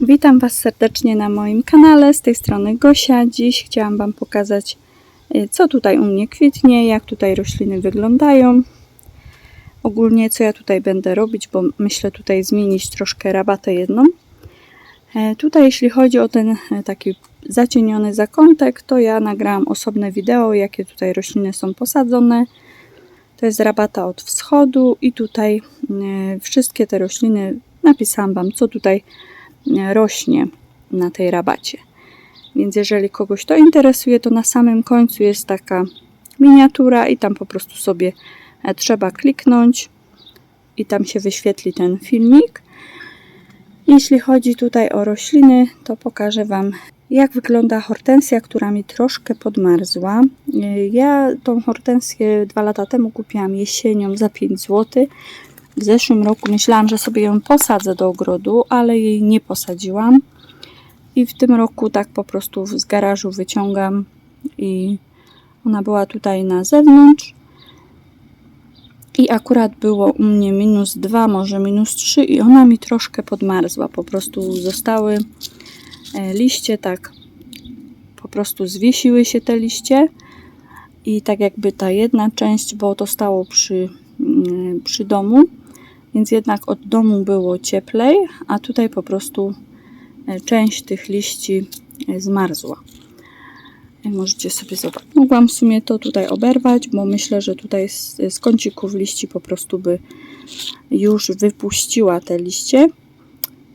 Witam Was serdecznie na moim kanale. Z tej strony Gosia. Dziś chciałam Wam pokazać, y, co tutaj u mnie kwitnie, jak tutaj rośliny wyglądają. Ogólnie, co ja tutaj będę robić, bo myślę tutaj zmienić troszkę rabatę jedną. E, Tutaj, jeśli chodzi o ten e, taki zacieniony zakątek, to ja nagrałam osobne wideo, jakie tutaj rośliny są posadzone. To jest rabata od wschodu i tutaj e, wszystkie te rośliny napisałam Wam, co tutaj rośnie na tej rabacie. Więc jeżeli kogoś to interesuje, to na samym końcu jest taka miniatura i tam po prostu sobie e, trzeba kliknąć i tam się wyświetli ten filmik. Jeśli chodzi tutaj o rośliny, to pokażę Wam, jak wygląda hortensja, która mi troszkę podmarzła. E, Ja tą hortensję dwa lata temu kupiłam jesienią za 5 zł. W zeszłym roku myślałam, że sobie ją posadzę do ogrodu, ale jej nie posadziłam. I w tym roku tak po prostu z garażu wyciągam i ona była tutaj na zewnątrz. I akurat było u mnie minus 2, może minus 3 i ona mi troszkę podmarzła. Po prostu zostały e, liście tak, po prostu zwiesiły się te liście i tak jakby ta jedna część, bo to stało przy, mm, przy domu, więc jednak od domu było cieplej, a tutaj po prostu e, część tych liści e, zmarzła. Jak możecie sobie zobaczyć. Mogłam w sumie to tutaj oberwać, bo myślę, że tutaj z, kącików liści po prostu by już wypuściła te liście.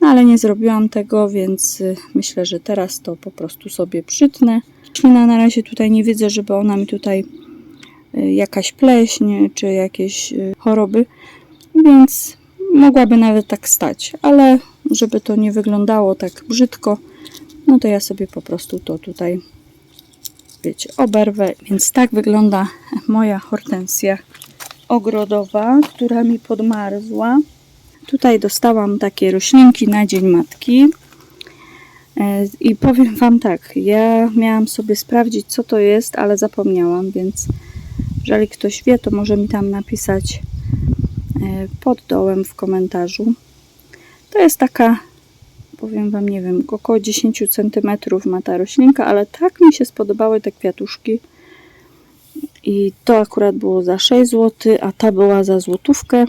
No ale nie zrobiłam tego, więc myślę, że teraz to po prostu sobie przytnę. Roślina na razie tutaj nie widzę, żeby ona mi tutaj jakaś pleśń czy jakieś choroby, więc mogłaby nawet tak stać, ale żeby to nie wyglądało tak brzydko, no to ja sobie po prostu to tutaj wiecie, oberwę. Więc tak wygląda moja hortensja ogrodowa, która mi podmarzła. Tutaj dostałam takie roślinki na Dzień Matki. E, I powiem Wam tak, ja miałam sobie sprawdzić, co to jest, ale zapomniałam, więc jeżeli ktoś wie, to może mi tam napisać pod dołem w komentarzu. To jest taka powiem Wam, nie wiem, około 10 cm ma ta roślinka, ale tak mi się spodobały te kwiatuszki. I to akurat było za 6 zł, a ta była za złotówkę.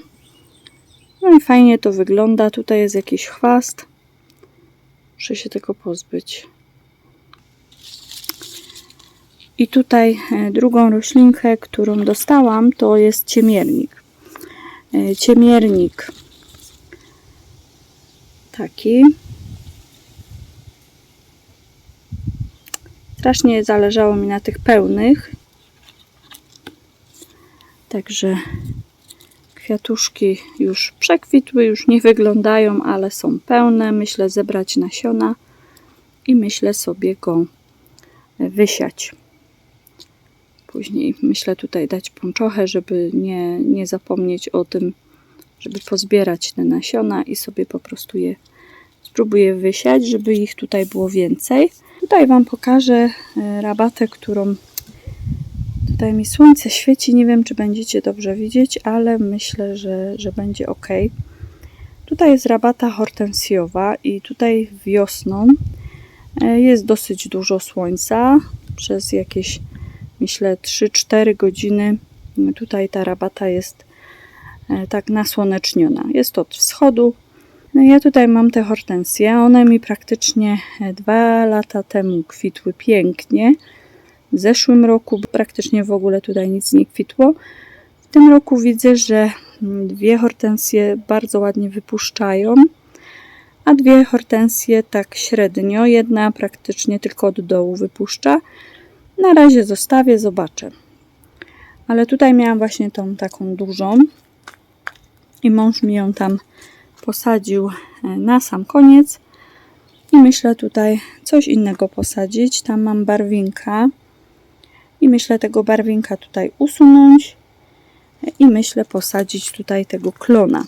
No i fajnie to wygląda. Tutaj jest jakiś chwast. Muszę się tego pozbyć. I tutaj e, drugą roślinkę, którą dostałam, to jest ciemiernik. E, Ciemiernik taki. Strasznie zależało mi na tych pełnych. Także kwiatuszki już przekwitły, już nie wyglądają, ale są pełne. Myślę zebrać nasiona i myślę sobie go wysiać. Później myślę tutaj dać pończochę, żeby nie, nie zapomnieć o tym, żeby pozbierać te nasiona i sobie po prostu je spróbuję wysiać, żeby ich tutaj było więcej. Tutaj Wam pokażę e, rabatę, którą tutaj mi słońce świeci. Nie wiem, czy będziecie dobrze widzieć, ale myślę, że, że będzie ok. Tutaj jest rabata hortensjowa i tutaj wiosną e, jest dosyć dużo słońca. Przez jakieś, myślę, 3-4 godziny tutaj ta rabata jest e, tak nasłoneczniona. Jest od wschodu, no ja tutaj mam te hortensje. One mi praktycznie dwa lata temu kwitły pięknie. W zeszłym roku praktycznie w ogóle tutaj nic nie kwitło. W tym roku widzę, że dwie hortensje bardzo ładnie wypuszczają, a dwie hortensje tak średnio. Jedna praktycznie tylko od dołu wypuszcza. Na razie zostawię, zobaczę. Ale tutaj miałam właśnie tą taką dużą i mąż mi ją tam posadził e, na sam koniec i myślę tutaj coś innego posadzić. Tam mam barwinka i myślę tego barwinka tutaj usunąć i myślę posadzić tutaj tego klona.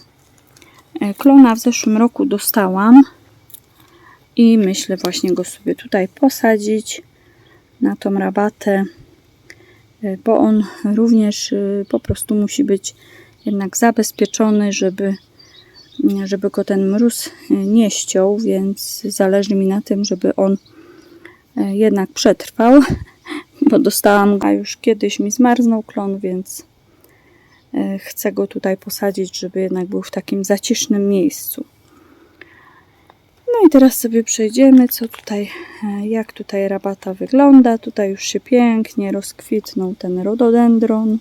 E, Klona w zeszłym roku dostałam i myślę właśnie go sobie tutaj posadzić na tą rabatę, e, bo on również po prostu musi być jednak zabezpieczony, żeby żeby go ten mróz nie ściął, więc zależy mi na tym, żeby on jednak przetrwał, bo dostałam go, a już kiedyś mi zmarznął klon, więc chcę go tutaj posadzić, żeby jednak był w takim zacisznym miejscu. No i teraz sobie przejdziemy, co tutaj, e, jak tutaj rabata wygląda. Tutaj już się pięknie rozkwitnął ten rododendron.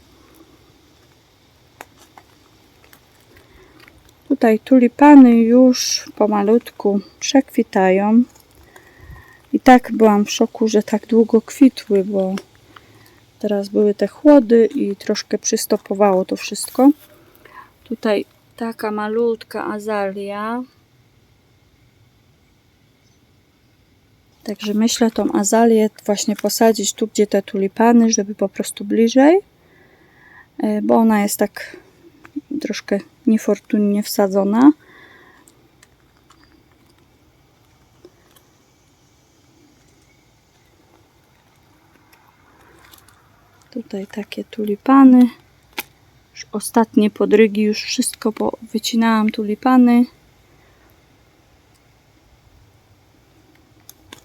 Tutaj tulipany już pomalutku przekwitają. I tak byłam w szoku, że tak długo kwitły, bo teraz były te chłody i troszkę przystopowało to wszystko. Tutaj taka malutka azalia. Także myślę tą azalię właśnie posadzić tu, gdzie te tulipany, żeby po prostu bliżej, e, bo ona jest tak troszkę niefortunnie wsadzona. Tutaj takie tulipany. Ostatnie podrygi, już wszystko wycinałam tulipany.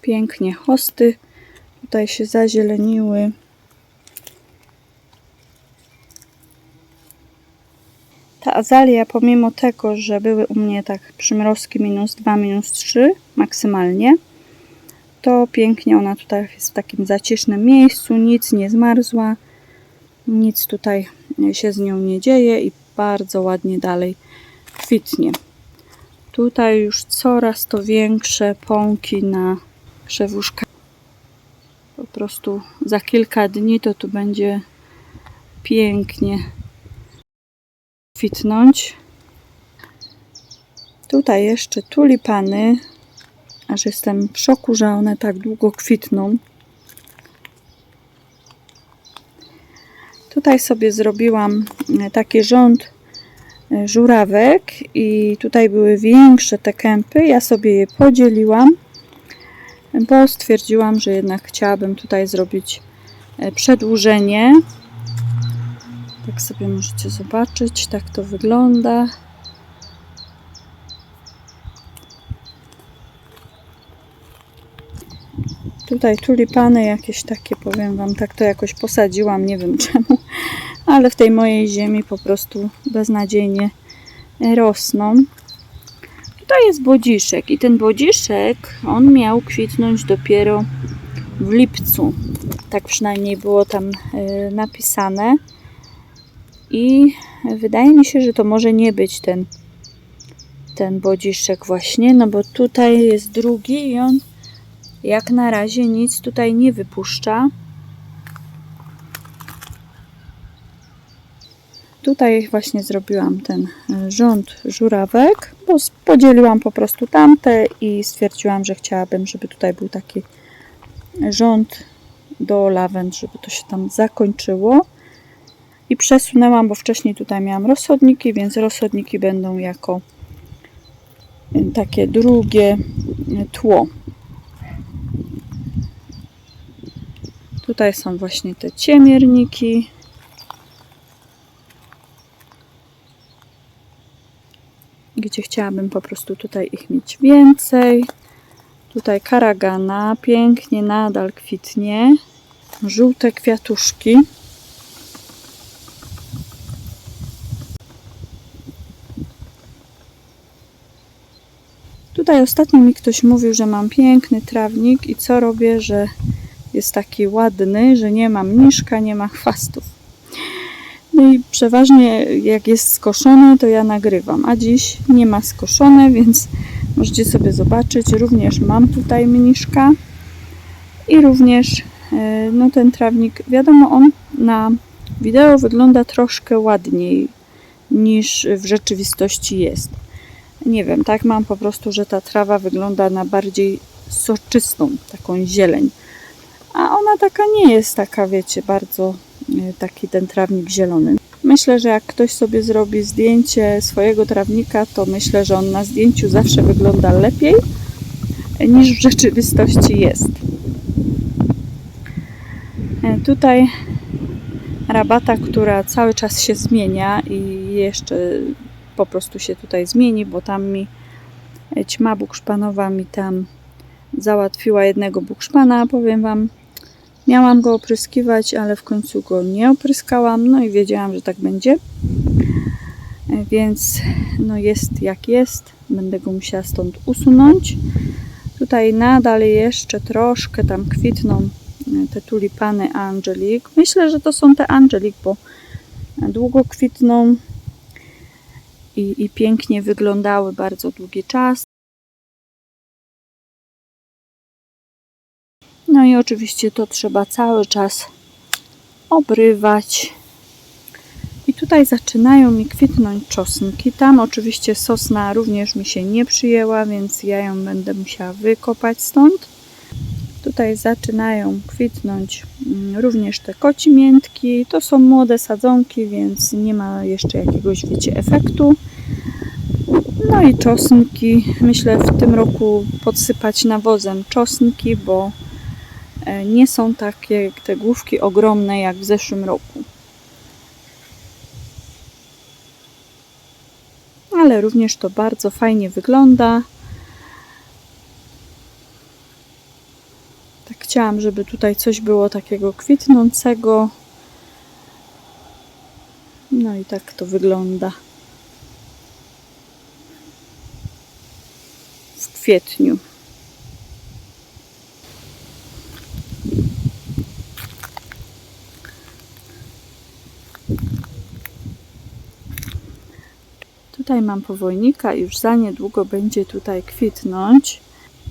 Pięknie hosty tutaj się zazieleniły. Ta azalia, pomimo tego, że były u mnie tak przymrozki minus 2, minus 3 maksymalnie, to pięknie ona tutaj jest w takim zacisznym miejscu, nic nie zmarzła, nic tutaj się z nią nie dzieje i bardzo ładnie dalej kwitnie. Tutaj już coraz to większe pąki na krzewuszkach. Po prostu za kilka dni to tu będzie pięknie kwitnąć. Tutaj jeszcze tulipany, aż jestem w szoku, że one tak długo kwitną. Tutaj sobie zrobiłam e, taki rząd e, żurawek i tutaj były większe te kępy. Ja sobie je podzieliłam, bo stwierdziłam, że jednak chciałabym tutaj zrobić e, przedłużenie. Tak sobie możecie zobaczyć, tak to wygląda. Tutaj tulipany jakieś takie, powiem Wam, tak to jakoś posadziłam, nie wiem czemu, ale w tej mojej ziemi po prostu beznadziejnie rosną. Tutaj jest bodziszek i ten bodziszek, on miał kwitnąć dopiero w lipcu. Tak przynajmniej było tam y, napisane. I wydaje mi się, że to może nie być ten, ten bodziszek właśnie, no bo tutaj jest drugi i on jak na razie nic tutaj nie wypuszcza. Tutaj właśnie zrobiłam ten e, rząd żurawek, bo podzieliłam po prostu tamte i stwierdziłam, że chciałabym, żeby tutaj był taki rząd do lawend, żeby to się tam zakończyło. I przesunęłam, bo wcześniej tutaj miałam rozsodniki, więc rozsodniki będą jako e, takie drugie e, tło. Tutaj są właśnie te ciemierniki. Gdzie chciałabym po prostu tutaj ich mieć więcej. Tutaj karagana pięknie nadal kwitnie. Żółte kwiatuszki. Tutaj ostatnio mi ktoś mówił, że mam piękny trawnik i co robię, że jest taki ładny, że nie ma mniszka, nie ma chwastów. No i przeważnie jak jest skoszone, to ja nagrywam, a dziś nie ma skoszone, więc możecie sobie zobaczyć, również mam tutaj mniszka i również e, no ten trawnik, wiadomo on na wideo wygląda troszkę ładniej niż w rzeczywistości jest. Nie wiem, tak mam po prostu, że ta trawa wygląda na bardziej soczystą, taką zieleń. A ona taka nie jest taka, wiecie, bardzo e, taki ten trawnik zielony. Myślę, że jak ktoś sobie zrobi zdjęcie swojego trawnika, to myślę, że on na zdjęciu zawsze wygląda lepiej e, niż w rzeczywistości jest. E, Tutaj rabata, która cały czas się zmienia i jeszcze po prostu się tutaj zmieni, bo tam mi ćma bukszpanowa mi tam załatwiła jednego bukszpana, powiem Wam. Miałam go opryskiwać, ale w końcu go nie opryskałam, no i wiedziałam, że tak będzie. E, Więc no jest jak jest. Będę go musiała stąd usunąć. Tutaj nadal jeszcze troszkę tam kwitną e, te tulipany Angelik. Myślę, że to są te Angelik, bo długo kwitną i, i pięknie wyglądały bardzo długi czas. I oczywiście to trzeba cały czas obrywać. I tutaj zaczynają mi kwitnąć czosnki. Tam oczywiście sosna również mi się nie przyjęła, więc ja ją będę musiała wykopać stąd. Tutaj zaczynają kwitnąć mm, również te kocimiętki. To są młode sadzonki, więc nie ma jeszcze jakiegoś, wiecie, efektu. No i czosnki. Myślę w tym roku podsypać nawozem czosnki, bo nie są takie te główki ogromne jak w zeszłym roku. Ale również to bardzo fajnie wygląda. Tak chciałam, żeby tutaj coś było takiego kwitnącego. No i tak to wygląda. W kwietniu. Tutaj mam powojnika, już za niedługo będzie tutaj kwitnąć.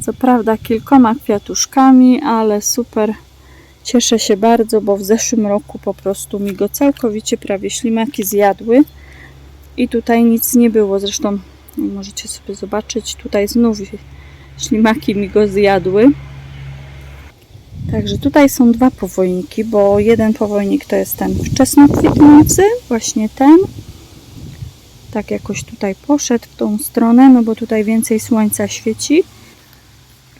Co prawda kilkoma kwiatuszkami, ale super. Cieszę się bardzo, bo w zeszłym roku po prostu mi go całkowicie prawie ślimaki zjadły. I tutaj nic nie było. Zresztą możecie sobie zobaczyć, tutaj znów ślimaki mi go zjadły. Także tutaj są dwa powojniki, bo jeden powojnik to jest ten wczesno kwitnący, właśnie ten. Tak jakoś tutaj poszedł w tą stronę, no bo tutaj więcej słońca świeci.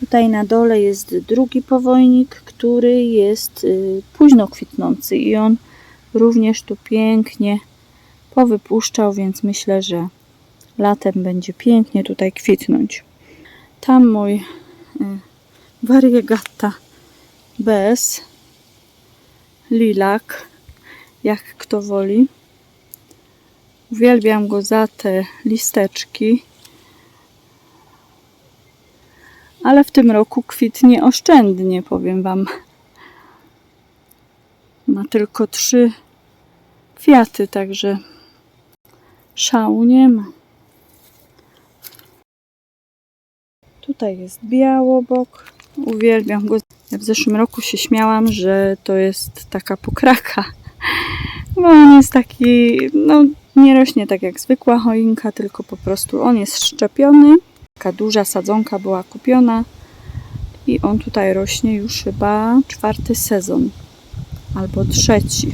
Tutaj na dole jest drugi powojnik, który jest y, późno kwitnący i on również tu pięknie powypuszczał, więc myślę, że latem będzie pięknie tutaj kwitnąć. Tam mój y, variegata bez lilak, jak kto woli. Uwielbiam go za te listeczki. Ale w tym roku kwitnie oszczędnie, powiem Wam. Ma tylko trzy kwiaty, także szału nie ma. Tutaj jest białobok. Uwielbiam go. Ja w zeszłym roku się śmiałam, że to jest taka pokraka. Bo on jest taki, no nie rośnie tak jak zwykła choinka, tylko po prostu on jest szczepiony. Taka duża sadzonka była kupiona i on tutaj rośnie już chyba czwarty sezon albo trzeci.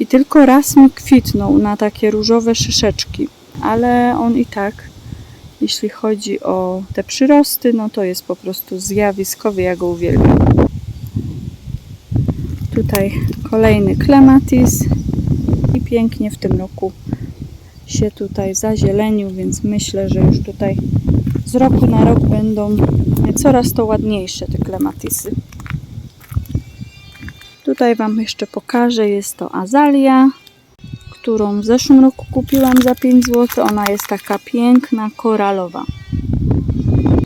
I tylko raz mi kwitnął na takie różowe szyszeczki, ale on i tak, jeśli chodzi o te przyrosty, no to jest po prostu zjawiskowy, ja go uwielbiam. Tutaj kolejny klematis pięknie w tym roku się tutaj zazielenił, więc myślę, że już tutaj z roku na rok będą coraz to ładniejsze te klematisy. Tutaj Wam jeszcze pokażę, jest to azalia, którą w zeszłym roku kupiłam za 5 zł. Ona jest taka piękna, koralowa.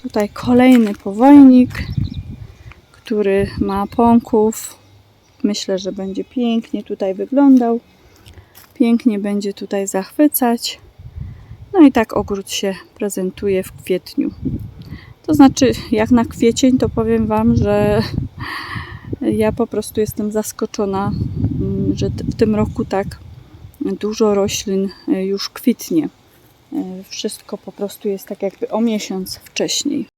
Tutaj kolejny powojnik, który ma pąków. Myślę, że będzie pięknie tutaj wyglądał. Pięknie będzie tutaj zachwycać. No i tak ogród się prezentuje w kwietniu. To znaczy, jak na kwiecień, to powiem Wam, że ja po prostu jestem zaskoczona, mm, że w tym roku tak dużo roślin y, już kwitnie. Y, Wszystko po prostu jest tak jakby o miesiąc wcześniej.